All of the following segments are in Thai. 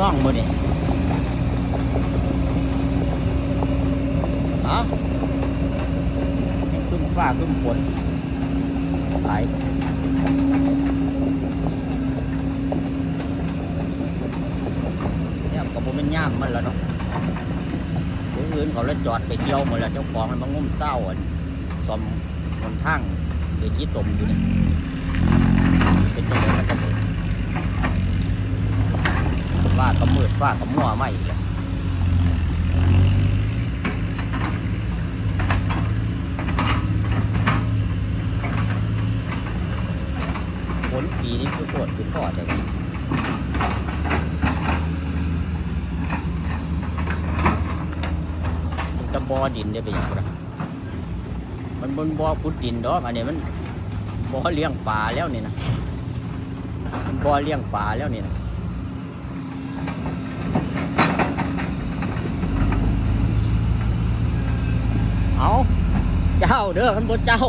ร่องมือนี่เนาะขึ้นฟ้าขึ้นฝนหลเนี่ยก็บ่เป็นย่ามมันแล้วเนาะผู้อื่นเขาเลยจอดไปเที่ยวหมดแล้วเจ้าของมันมางุ่มเศร้าอะซ่อมบนทางเดี๋ยวขี้ตมอยู่นี่เป็นยังไงมันจะเป็นว่า ว่าก็มั่วไม่อีกแล้วฝนปีนี้คือโคตรคือทอดเลยมันจะบอดินได้เป็นอย่างไรมันบนบอขุดดินดอกอันนี้มันบอเลี้ยงปลาแล้วนี่นะมันบอเลี้ยงปลาแล้วนี่นะ เอาเจ้าเด้อขันบนเจ้า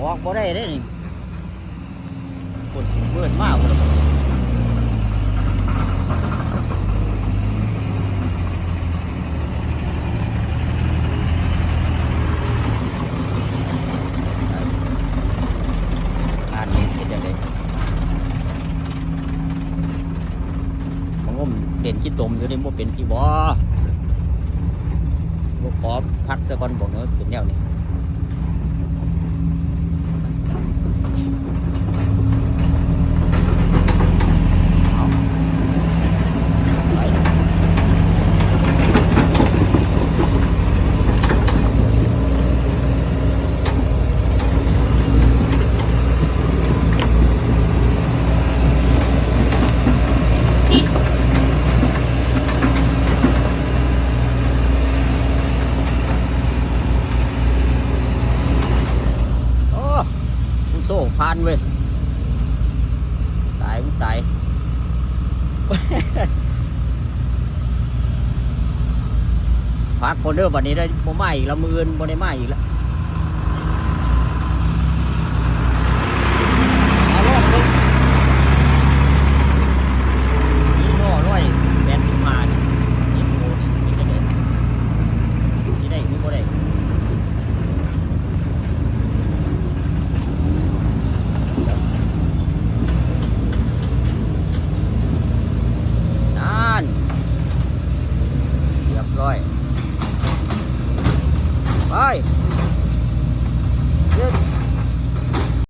ออกบ่ได้เด้นี่คนเบื่อมากเลยเป็นยังไงมันก็เด่นขี้ตมอยู่ในบ่เป็นที่บ่บ่ ขอพักสักก่อนบอกเนาะเป็นแนวนี้เอาไปโอ้ผู้โซ่ พานเว้ย ตายมึงตาย พักคนเด้อบันนี้ได้บ่มาอีกแล้วมืออื่นบ่ได้มาอีกแล้ว 嗨